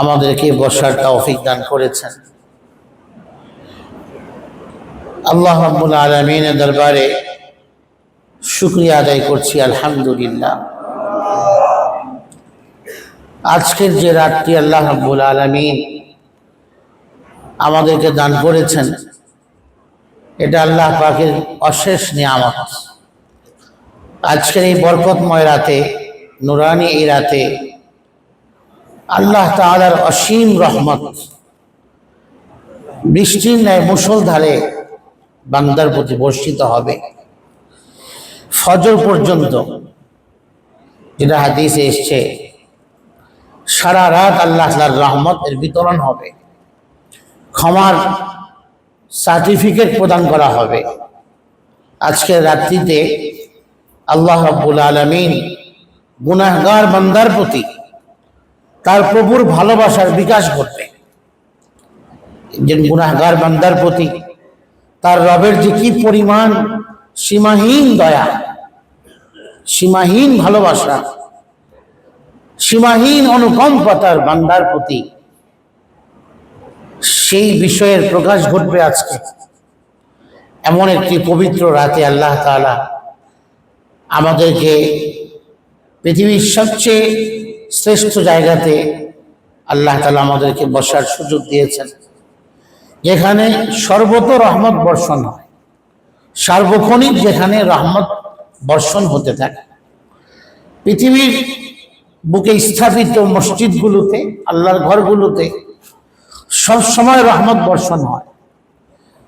আমাদেরকে বসার তৌফিক দান করেছেন। আল্লাহ রাব্বুল আলমিনের দরবারে শুক্রিয়া আদায় করছি, আলহামদুলিল্লাহ। আজকের যে রাতটি আল্লাহ রাব্বুল আলমিন আমাদেরকে দান করেছেন, এটা আল্লাহ পাকের অশেষ নিয়ামত। আজকের এই বরকতময় রাতে, নুরানি এই রাতে আল্লাহ তাআলার অসীম রহমত। বৃষ্টির ন্যায় মুষলধারে বান্দার প্রতি বর্ষিত হবে। ফজর পর্যন্ত যেটা হাদিসে এসছে, সারা রাত আল্লাহ তাআলার রহমতের বিতরণ হবে। ক্ষমার সার্টিফিকেট প্রদান করা হবে। আজকের রাত্রিতে আল্লাহ রাব্বুল আলামিন গুনাহগার বান্দার প্রতি তার প্রভুর ভালোবাসার বিকাশ ঘটবে। যে গুনাহগার বান্দার প্রতি তার রবের যে কি পরিমাণ সীমাহীন দয়া, সীমাহীন ভালোবাসা, সীমাহীন অনুকম্পা তার বান্দার প্রতি সেই বিষয়ের প্রকাশ ঘটবে আজকে। এমন একটি পবিত্র রাতে আল্লাহ তাআলা আমাদেরকে পৃথিবীর সবচেয়ে শ্রেষ্ঠ জায়গাতে আল্লাহ তালা আমাদেরকে বসার সুযোগ দিয়েছেন। যেখানে সর্বত রহমত বর্ষণ হয়। সার্বক্ষণিক যেখানে রহমত বর্ষণ হতে থাকে। পৃথিবীর বুকে স্থাপিত মসজিদগুলোতে, আল্লাহর ঘরগুলোতে সব সময় রহমত বর্ষণ হয়।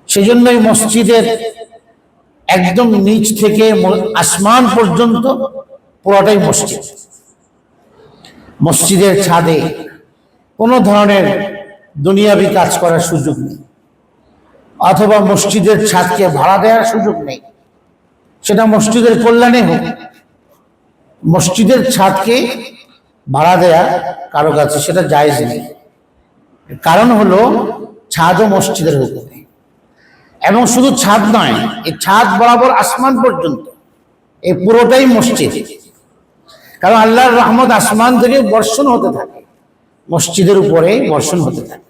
সেজন্যই মসজিদের একদম নিচ থেকে আসমান পর্যন্ত পুরোটাই মসজিদ। মসজিদের ছাদে কোনো ধরনের দুনিয়াবি কাজ করার সুযোগ নেই, অথবা মসজিদের ছাদকে ভাড়া দেওয়ার সুযোগ নেই। সেটা মসজিদের কল্যাণে হোক, মসজিদের ছাদকে ভাড়া দেয়া কারও কাছে সেটা জায়েজ নেই। কারণ হলো ছাদও মসজিদের হুকুমে। এবং শুধু ছাদ নয়, এই ছাদ বরাবর আসমান পর্যন্ত, এই পুরোটাই মসজিদ। কারণ আল্লাহর রহমত আসমান থেকে বর্ষণ হতে থাকে, মসজিদের উপরে বর্ষণ হতে থাকে।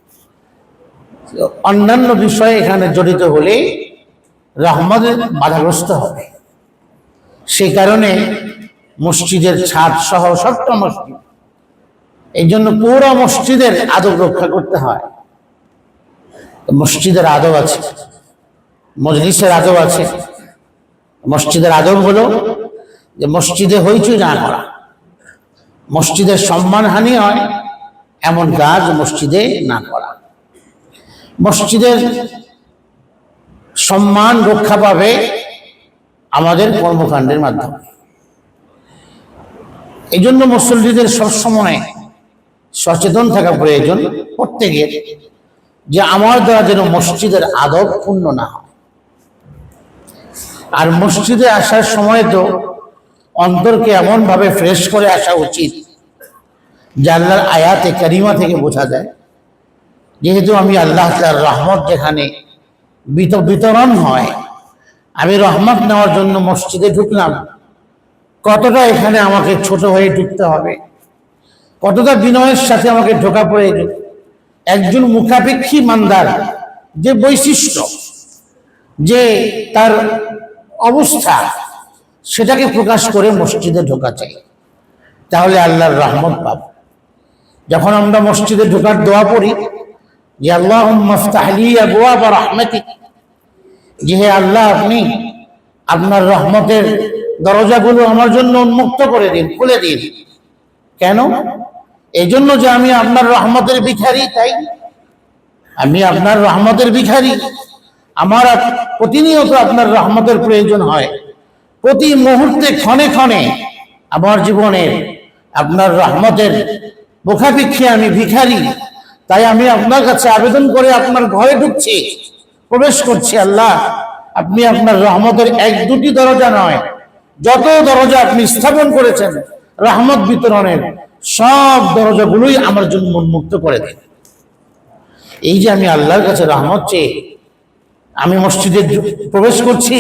অন্যান্য বিষয়ে এখানে জড়িত হলে রহমতের বাধাগ্রস্ত হবে। সেই কারণে মসজিদের ছাদ সহ সবটা মসজিদ, এই জন্য পুরো মসজিদের আদব রক্ষা করতে হয়। মসজিদের আদব আছে, মজলিসের আদব আছে। মসজিদের আদব হলো যে মসজিদে হইচই না করা। মসজিদের সম্মানহানি হয়, এমন কাজ মসজিদে না করা। মসজিদের সম্মান রক্ষা পাবে আমাদের কর্মকাণ্ডের মাধ্যমে। এই জন্য মুসল্লিদের সবসময় সচেতন থাকা প্রয়োজন প্রত্যেকের, যে আমার দ্বারা যেন মসজিদের আদব পূর্ণ না হয়। আর মসজিদে আসার সময় তো অন্তরকে এমনভাবে ফ্রেশ করে আসা উচিত যে আল্লাহর আয়াতে কারিমা থেকে বোঝা যায়। যেহেতু আমি আল্লাহ তার রহমত যেখানে বিত- বিতরণ হয়, আমি রহমত নেওয়ার জন্য মসজিদে ঢুকলাম, কতটা এখানে আমাকে ছোট হয়ে ঢুকতে হবে? কতটা বিনয়ের সাথে আমাকে ঢোকা পড়ে একজন মুখাপেক্ষী মান্দার যে বৈশিষ্ট্য, যে তার অবস্থা সেটাকে প্রকাশ করে মসজিদে ঢোকা চাই তাহলে আল্লাহর রহমত পাব। যখন আমরা মসজিদে ঢোকার দোয়া পড়ি, যে আল্লাহ যে হে আল্লাহ আপনি আপনার রহমতের দরজাগুলো আমার জন্য উন্মুক্ত করে দিন, খুলে দিন। কেন? এই জন্য যে আমি আপনার রহমতের ভিখারি, তাই? আমি আপনার রহমতের ভিখারি। আমার প্রতিনিয়ত আপনার রহমতের প্রয়োজন হয়। প্রতি মুহূর্তে ক্ষণে ক্ষণে আমার জীবনের আপনার রহমতের মুখাপেক্ষী আমি ভিখারি। তাই আমি আপনার কাছে আবেদন করে আপনার ঘরে ঢুকছি, প্রবেশ করছি, আল্লাহ, আপনি আপনার রহমতের এক দুটি দরজা নয়, যত দরজা আপনি স্থাপন করেছেন, রহমত বিতরণের সব দরজাগুলোই আমার জন্য উন্মুক্ত করে দিন। এই যে আমি আল্লাহর কাছে রহমত চেয়ে আমি মসজিদে প্রবেশ করছি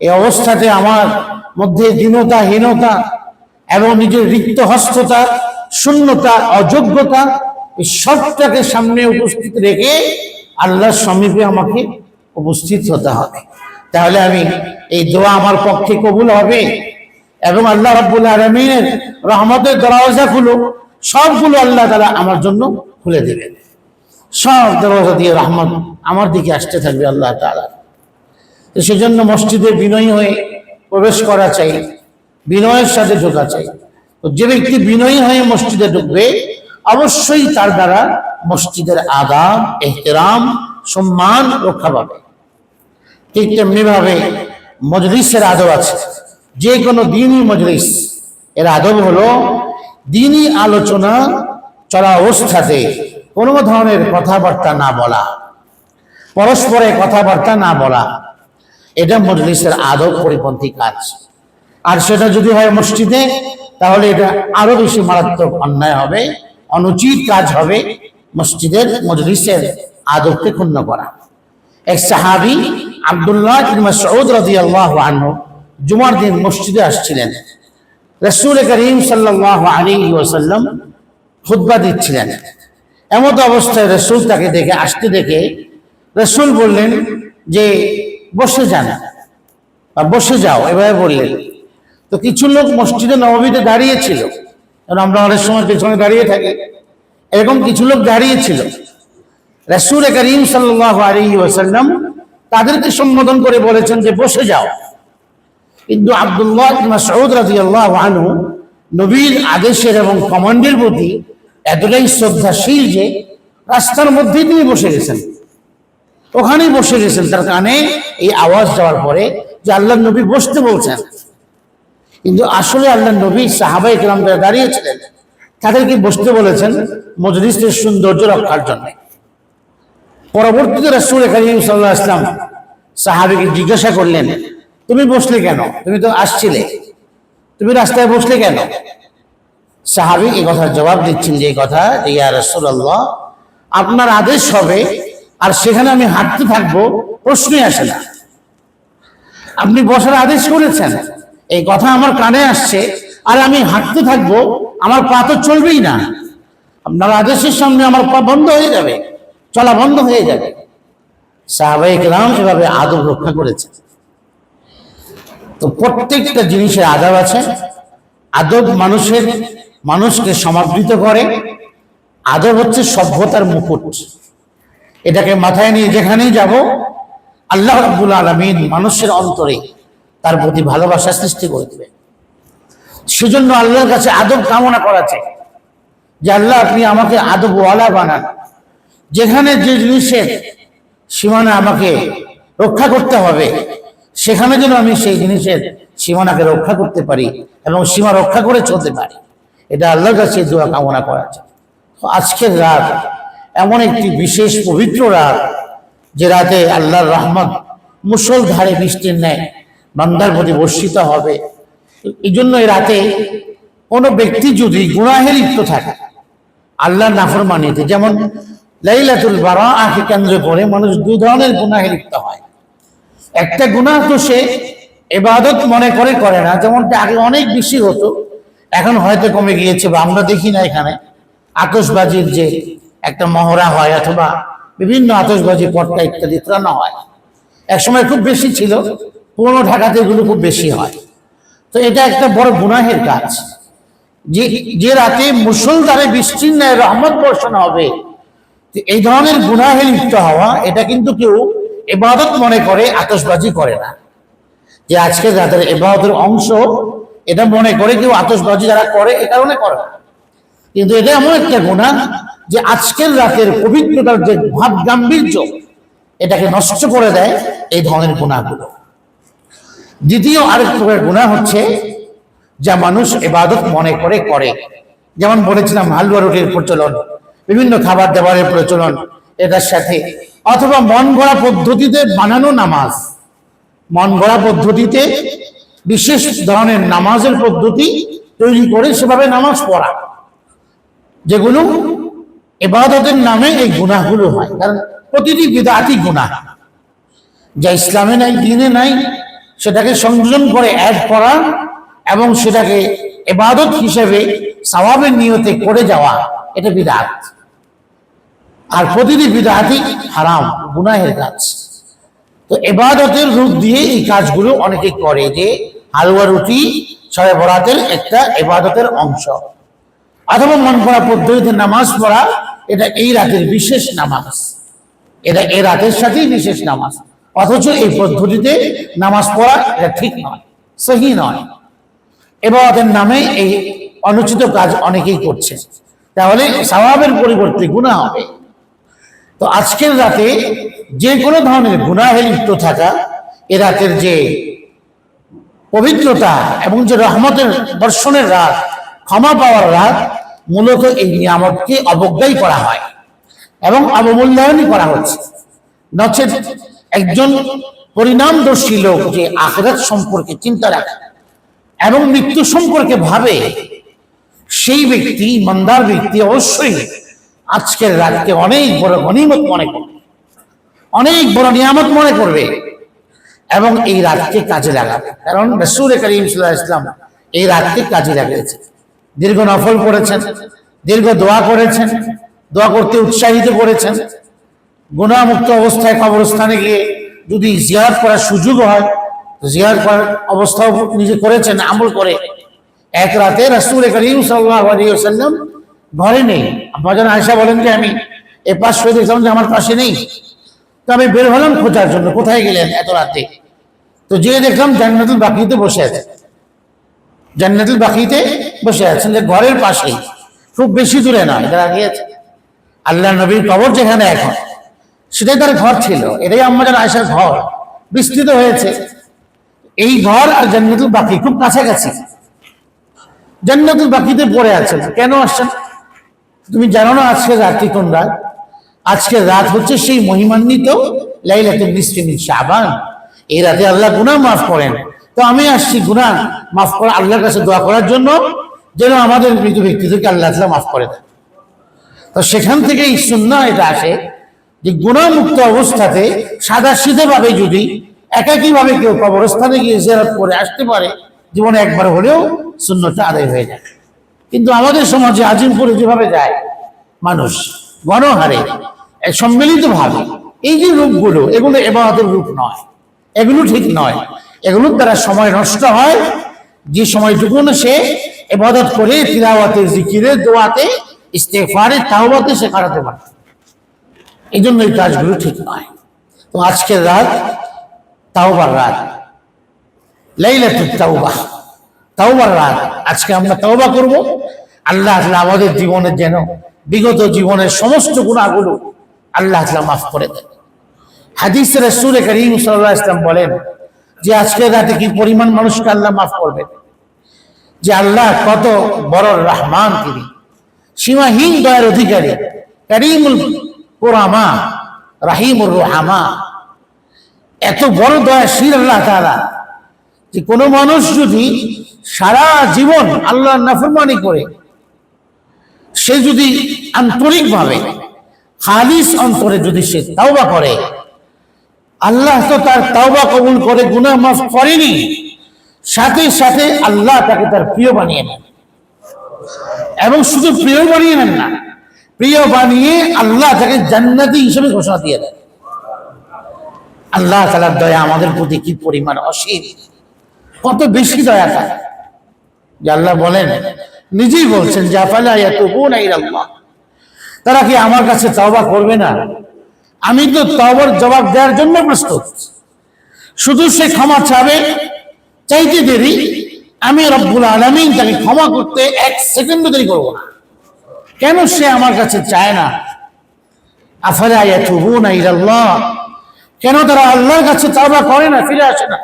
এই অবস্থাতে আমার মধ্যে দীনতা, হীনতা এবং নিজের রিক্ত হস্ততা শূন্যতা, অযোগ্যতা, এই সবটাকে সামনে উপস্থিত রেখে আল্লাহর সমীপে আমাকে উপস্থিত হতে হবে। তাহলে আমি এই দোয়া আমার পক্ষে কবুল হবে এবং আল্লাহ রাব্বুল আলমিনের রহমতের দরওয়াজাগুলো সবগুলো আল্লাহ তারা আমার জন্য খুলে দেবেন। সব দরওয়াজা দিয়ে রহমত আমার দিকে আসতে থাকবে আল্লাহ তাআলা। তো সেজন্য মসজিদে বিনয়ী হয়ে প্রবেশ করা চাই, বিনয়ের সাথে ঢোকা চাই। তো যে ব্যক্তি বিনয়ী হয়ে মসজিদে ঢুকবে, অবশ্যই তার দ্বারা মসজিদের আদাব, এহতেরাম, সম্মান রক্ষা পাবে। ঠিক তেমনি ভাবে মজলিসের আদব আছে। যে কোনো দিনই মজলিস, এর আদব হলো দিনই আলোচনা, চলা অবস্থাতে কোনো ধরনের কথাবার্তা না বলা, পরস্পরে কথাবার্তা না বলা। এটা মজলিসের আদব পরিপন্থী কাজ। আর সেটা যদি হয় মসজিদে, তাহলে এটা আরও বেশি মারাত্মক অন্যায় হবে, অনুচিত কাজ হবে মসজিদের, মজলিসের আদবকে ক্ষুণ্ণ করা। এক সাহাবি, আব্দুল্লাহ ইবনে মাসউদ রাদিয়াল্লাহু আনহু জুমার দিন মসজিদে আসছিলেন। রাসূল করিম সাল্লাল্লাহু আলাইহি ওয়াসাল্লাম খুতবা দিচ্ছিলেন। এমত অবস্থায় রসুল তাকে দেখে, আসতে দেখে রসুল বললেন যে বসে যান। বা বসে যাও, এভাবে বললেন। তো কিছু লোক মসজিদে নবমীতে দাঁড়িয়েছিল। কারণ আমরা অনেক সময় পেছনে দাঁড়িয়ে থাকি। এরকম কিছু লোক দাঁড়িয়েছিল। রসুল করিম ওয়াসাল্লাম তাদেরকে সম্বোধন করে বলেছেন যে, বসে যাও। কিন্তু আব্দুল্লাহ সৌদ রাজি আল্লাহ আনহু নবীর আদেশের এবং কমান্ডের প্রতি এতটাই শ্রদ্ধাশীল যে, রাস্তার মধ্যেই তিনি বসে গেছেন। ওখানেই বসে গেছেন। তার কানে এই আওয়াজ যাওয়ার পরে যে আল্লাহ নবী বসতে বলছেন। কিন্তু আসলে আল্লাহ নবী সাহাবাই কেরাম যারা দাঁড়িয়েছিলেন তাদেরকে বসতে বলেছেন মজলিসের সৌন্দর্য রক্ষার জন্য। পরবর্তীতে রাসূল করিম সাল্লাহ আসলাম সাহাবিকে জিজ্ঞাসা করলেন, তুমি বসলে কেন? তুমি তো আসছিলে। তুমি রাস্তায় বসলে কেন? সাহাবি এই কথার জবাব দিচ্ছেন যে কথা, ইয়া রাসূলুল্লাহ, আপনার আদেশ হবে আর সেখানে আমি হাঁটতে থাকব, প্রশ্নই আসে না। আপনি বসার আদেশ করেছেন। এই কথা আমার কানে আসছে, আর আমি হাঁটতে থাকব, আমার পা তো চলবেই না। আপনার আদেশের সামনে আমার পা বন্ধ হয়ে যাবে, চলা বন্ধ হয়ে যাবে। সাহাবাই রাম এভাবে আদব রক্ষা করেছে তো প্রত্যেকটা জিনিসের আদব আছে। আদব মানুষের, মানুষকে সমাবৃত করে। আদব হচ্ছে সভ্যতার মুকুট। এটাকে মাথায় নিয়ে যেখানেই যাব, আল্লাহ রাব্বুল আলমিন মানুষের অন্তরে তার প্রতি ভালোবাসা সৃষ্টি করে দেবে সেজন্য আল্লাহর কাছে আদব কামনা করা চাই যে আল্লাহ আপনি আমাকে আদবওয়ালা বানান। যেখানে যে জিনিসের সীমানা আমাকে রক্ষা করতে হবে, সেখানে যেন আমি সেই জিনিসের সীমানাকে রক্ষা করতে পারি এবং সীমা রক্ষা করে চলতে পারি। এটা আল্লাহর কাছে দোয়া কামনা করা যায় আজকের রাত এমন একটি বিশেষ পবিত্র রাত যে রাতে আল্লাহর রহমত মুসলধারে বৃষ্টির ন্যায় বান্দার প্রতি বর্ষিত হবে। এই জন্য এই রাতে কোনো ব্যক্তি যদি গুনাহে লিপ্ত থাকে, আল্লাহর নাফরমানিতে যেমন লাইলাতুল বারা আঁকে কেন্দ্র করে মানুষ দুই ধরনের গুনাহে লিপ্ত হয়। একটা গুনাহ তো সে এবাদত মনে করে করে না, যেমনটা আগে অনেক বেশি হতো, এখন হয়তো কমে গিয়েছে বা আমরা দেখি না এখানে। আতসবাজির যে একটা মহড়া হয় অথবা বিভিন্ন আতসবাজি পটকা ইত্যাদি ত্রানো হয়। একসময় খুব বেশি ছিল, পুরোনো ঢাকাতে এগুলো খুব বেশি হয়। তো এটা একটা বড় গুনাহের কাজ। যে যে রাতে মুসলধারে বৃষ্টির ন্যায় রহমত বর্ষণ হবে এই ধরনের গুনাহে লিপ্ত হওয়া, এটা কিন্তু কেউ এবাদত মনে করে আতসবাজি করে না। যে আজকে যাদের এবাদতের অংশ, এটা মনে করে কেউ আতসবাজি যারা করে, এ কারণে করে কিন্তু এটা এমন একটা গুণা যে আজকের রাতের পবিত্রতার যে ভাব গাম্ভীর্য, এটাকে নষ্ট করে দেয় এই ধরনের গুণাগুলো। দ্বিতীয় আরেক প্রকার গুণা হচ্ছে যা মানুষ এবাদত মনে করে করে। যেমন বলেছিলাম, হালুয়া রুটির প্রচলন, বিভিন্ন খাবার দাবারের প্রচলন, এটার সাথে। অথবা মন গড়া পদ্ধতিতে বানানো নামাজ। মন গড়া পদ্ধতিতে বিশেষ ধরনের নামাজের পদ্ধতি তৈরি করে সেভাবে নামাজ পড়া, যেগুলো এবাদতের নামে এই গুনাহগুলো হয়। কারণ প্রতিটি বিদাতি গুনাহ। যা ইসলামে নাই, দিনে নাই, সেটাকে সংযোজন করে অ্যাড করা এবং সেটাকে এবাদত হিসেবে সওয়াবের নিয়তে করে যাওয়া, এটা বিদাত। আর প্রতিটি বিদাহাতি হারাম, গুনাহের কাজ। তো এবাদতের রূপ দিয়ে এই কাজগুলো অনেকে করে যে হালুয়া রুটি, ছয় বরাতের একটা এবাদতের অংশ। অথবা মন করা পদ্ধতিতে নামাজ পড়া, এটা এই রাতের বিশেষ নামাজ। এটা এই রাতের সাথেই বিশেষ নামাজ। অথচ এই পদ্ধতিতে নামাজ পড়া, এটা ঠিক নয়, সহি নয়। এবাদতের নামে এই অনুচিত কাজ অনেকেই করছে। তাহলে স্বভাবের পরিবর্তে গুণা হবে। তো আজকের রাতে যে কোনো ধরনের গুনাহে লিপ্ত থাকা, এ রাতের যে পবিত্রতা এবং যে রহমতের দর্শনের রাত ক্ষমা পাওয়ার রাত মূলত এই নিয়ামতকে অবজ্ঞাই করা হয় এবং অবমূল্যায়নই করা হচ্ছে। নচেত একজন পরিণামদর্শী লোক যে আখরাত সম্পর্কে চিন্তা রাখে এবং মৃত্যু সম্পর্কে ভাবে, সেই ব্যক্তি, ইমানদার ব্যক্তি অবশ্যই আজকের রাতকে অনেক বড় গণিমত মনে করবে, অনেক বড় নিয়ামত মনে করবে এবং এই রাতকে কাজে লাগাবে। কারণ রসুল করিম ইসলাম এই রাতকে কাজে লাগিয়েছে দীর্ঘ নফল করেছেন, দীর্ঘ দোয়া করেছেন, দোয়া করতে উৎসাহিত করেছেন। গুণামুক্ত অবস্থায় কবরস্থানে গিয়ে যদি জিয়ার করার সুযোগ হয় জিয়ার করার অবস্থাও নিজে করেছেন, আমল করে। এক রাতে রাসুল করিম সাল্লাম ঘরে নেই। আপনার আয়সা বলেন যে, আমি এ পাশ হয়ে দেখলাম যে আমার পাশে নেই। তো আমি বের হলাম খোঁজার জন্য, কোথায় গেলেন এত রাতে? তো যেয়ে দেখলাম জান্নাতুল বাকিতে বসে আছে। জান্নাতুল বাকিতে বসে আছেন যে ঘরের পাশেই। খুব বেশি দূরে না, এদের আগে আল্লাহ নবীর কবর যেখানে এখন, সেটাই তার ঘর ছিল। এটাই আমাদের আয়সার ঘর। বিস্তৃত হয়েছে। এই ঘর আর জান্নাতুল বাকি, খুব কাছাকাছি। জান্নাতুল বাকিতে পড়ে আছেন। কেন আসছেন? তুমি জানো না আজকে রাত্রি কোন রাত? আজকের রাত হচ্ছে সেই মহিমান্বিত লাইলাতুল নিসফি মিন শাবান। এই রাতে আল্লাহ গুনাহ মাফ করেন। তো আমি আসছি গুনাহ মাফ করা, আল্লাহর কাছে দোয়া করার জন্য, যেন আমাদের মৃত ব্যক্তিদেরকে আল্লাহ তাআলা মাফ করে দেন। তো সেখান থেকে এই এটা আসে যে গুণামুক্ত অবস্থাতে সাদা ভাবে যদি একাকী ভাবে কেউ কবরস্থানে গিয়ে জিয়ারত করে আসতে পারে, জীবনে একবার হলেও শূন্যটা আদায় হয়ে যায়। কিন্তু আমাদের সমাজে আজিমপুরে যেভাবে যায়, মানুষ গণহারে সম্মিলিতভাবে, এই যে রূপগুলো, এগুলো এবাদতের রূপ নয়, এগুলো ঠিক নয়। এগুলোর দ্বারা সময় নষ্ট হয়। যে সময়টুকু সে এবাদত করে, তিলাওয়াতে, জিকিরে, দোয়াতে ইস্তেফারে তাওবাতে সে কাটাতে পারে। এই জন্য এই কাজগুলো ঠিক নয়। তো আজকের রাত তাওবার রাত। লাইলাতুত তাওবা। তাওবার রাত। আজকে আমরা তাওবা করব। আল্লাহ তাআলা আমাদের জীবনের যেন বিগত জীবনের সমস্ত গুণাগুলো আল্লাহ তাআলা মাফ করে দেন। হাদিস রাসূল করিম সাল্লাল্লাহু আলাইহি ওয়াসাল্লাম বলেন যে আজকের রাতে কি পরিমাণ মানুষকে আল্লাহ মাফ করবে? যে আল্লাহ কত বড় রহমান তিনি। সীমাহীন দয়ার অধিকারী। করিমুল কোরআমা রাহিমুর রহমা। এত বড় দয়া দয়াশীল আল্লাহ তাআলা যে কোনো মানুষ যদি সারা জীবন আল্লাহ নাফরমানি করে, সে যদি আন্তরিকভাবে, খালিস অন্তরে যদি সে তাওবা করে আল্লাহ তো তার তাওবা কবুল করে, গুনাহ মাফ করেনি। সাথে সাথে আল্লাহ তাকে তার প্রিয় বানিয়ে নেন। এবং শুধু প্রিয় বানিয়ে নেন না, প্রিয় বানিয়ে আল্লাহ তাকে জান্নাতি হিসেবে ঘোষণা দিয়ে দেন। আল্লাহ তালার দয়া আমাদের প্রতি কি পরিমাণ অসীম। কত বেশি দয়া তার। যে আল্লাহ বলেন, নিজেই বলছেন যে আফালা ইয়াতুবুন ইলাল্লাহ। তারা কি আমার কাছে তাওবা করবে না? আমি তো তওবার জবাব দেওয়ার জন্য প্রস্তুত। শুধু সে ক্ষমা চাবে, চাইতে দেরি, আমি রব্বুল আলামিন তাকে ক্ষমা করতে এক সেকেন্ডও দেরি করব না। কেন সে আমার কাছে চায় না? আফালা ইলাল্লাহ, কেন তারা আল্লাহর কাছে তওবা করে না, ফিরে আসে না?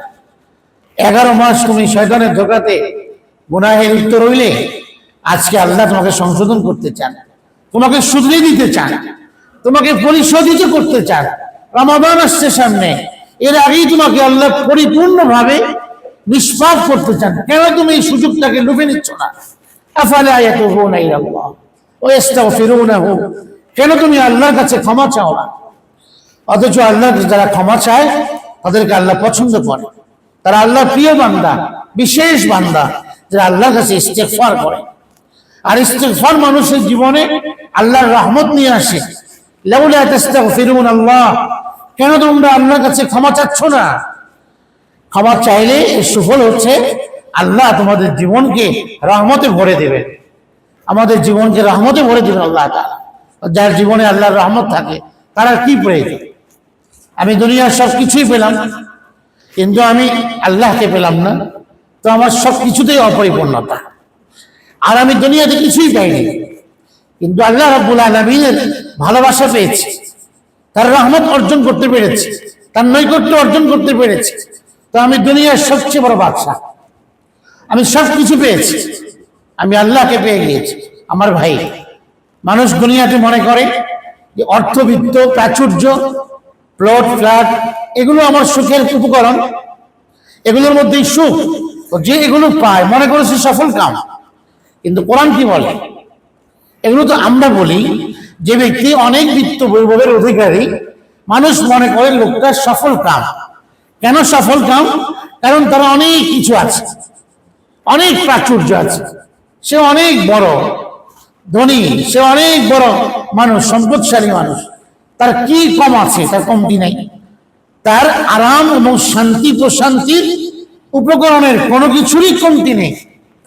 এগারো মাস তুমি শয়তানের ধোকাতে গুনাহে লিপ্ত রইলে আজকে আল্লাহ তোমাকে সংশোধন করতে চান, তোমাকে শুধরে দিতে চান। তোমাকে পরিশোধিত করতে চান রমাদান আসছে সামনে। এর আগেই তোমাকে আল্লাহ পরিপূর্ণভাবে নিষ্পাপ করতে চান। কেন তুমি এই সুযোগটাকে লুপে নিচ্ছ না? কেন তুমি আল্লাহর কাছে ক্ষমা চাও না? অথচ আল্লাহ যারা ক্ষমা চায়, তাদেরকে আল্লাহ পছন্দ করে। তারা আল্লাহ প্রিয় বান্দা, বিশেষ বান্দা, যারা আল্লাহর কাছে ইস্তেফার করে। আর ইস্তেফার মানুষের জীবনে আল্লাহর রহমত নিয়ে আসে। কেন তোমরা আল্লাহর কাছে ক্ষমা চাচ্ছ না? ক্ষমা চাইলে সুফল হচ্ছে আল্লাহ তোমাদের জীবনকে রহমতে ভরে দেবে আমাদের জীবনকে রহমতে ভরে দেবেন আল্লাহ। যার জীবনে আল্লাহর রহমত থাকে, তারা কি প্রয়োজন? আমি দুনিয়ার সব কিছুই পেলাম, কিন্তু আমি আল্লাহকে পেলাম না। তো আমার সব কিছুতেই অপরিপূর্ণতা। আর আমি দুনিয়াতে কিছুই পাইনি। কিন্তু আল্লাহ রাব্বুল আলমিনের ভালোবাসা পেয়েছি। তার রহমত অর্জন করতে পেরেছি। তার নৈকট্য অর্জন করতে পেরেছে। তো আমি দুনিয়ার সবচেয়ে বড় বাদশা আমি সব কিছু পেয়েছি। আমি আল্লাহকে পেয়ে গিয়েছি। আমার ভাই। মানুষ দুনিয়াতে মনে করে যে অর্থবিত্ত, প্রাচুর্য, প্লট, ফ্ল্যাট, এগুলো আমার সুখের উপকরণ। এগুলোর মধ্যেই সুখ। যে এগুলো পায়, মনে করে সে সফল কাম। কিন্তু কোরআন কি বলে? এগুলো তো আমরা বলি যে ব্যক্তি অনেক বিত্ত বৈভবের অধিকারী, মানুষ মনে করে লোকটা সফল কাম। কেন সফল কাম? কারণ তারা অনেক কিছু আছে, অনেক প্রাচুর্য আছে। সে অনেক বড় ধনী, সে অনেক বড় মানুষ, সম্পদশালী মানুষ। তার কি কম আছে? তার কমতি নাই। তার আরাম এবং শান্তি প্রশান্তির উপকরণের কোনো কিছুরই কমতি নেই।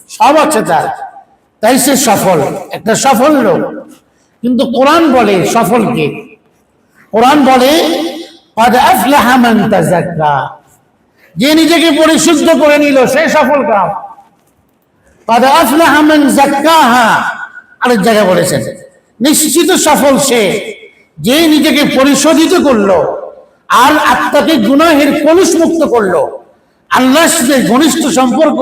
সব আছে তার। তাই সে সফল। একটা সফল লোক। কিন্তু কোরআন বলে সফলকে কোরআন বলে যে নিজেকে পরিশুদ্ধ করে নিল, সে সফল কাম। আরেক জায়গায় বলেছেন, নিশ্চিত সফল সে যে নিজেকে পরিশোধিত করল আর আত্মাকে গুনাহের কলুষ মুক্ত করল। আল্লাহ সাথে ঘনিষ্ঠ সম্পর্ক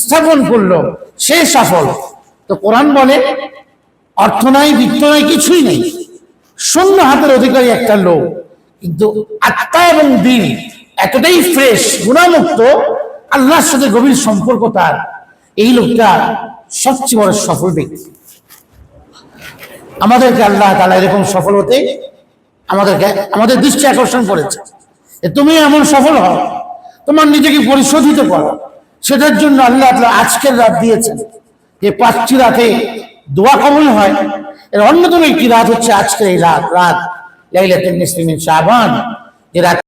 স্থাপন করল, সে সফল। তো কোরআন বলে, অর্থ নাই, বিত্ত নাই, কিছুই নেই। শূন্য হাতের অধিকারী একটা লোক। কিন্তু আত্মা এবং দিন এতটাই ফ্রেশ, গুণামুক্ত, আল্লাহর সাথে গভীর সম্পর্ক তার। এই লোকটা সবচেয়ে বড় সফল ব্যক্তি। আমাদেরকে আল্লাহ তালা এরকম সফল হতে, আমাদেরকে, আমাদের দৃষ্টি আকর্ষণ করেছে। তুমি এমন সফল হও, তোমার নিজেকে পরিশোধিত করো। সেটার জন্য আল্লাহ আজকের রাত দিয়েছেন। যে পাঁচটি রাতে দোয়া কবুল হয়। এর অন্যতম একটি রাত হচ্ছে আজকের এই রাত রাত লাইলাতুল মুসলিমিন মিন শাবান, যে রাত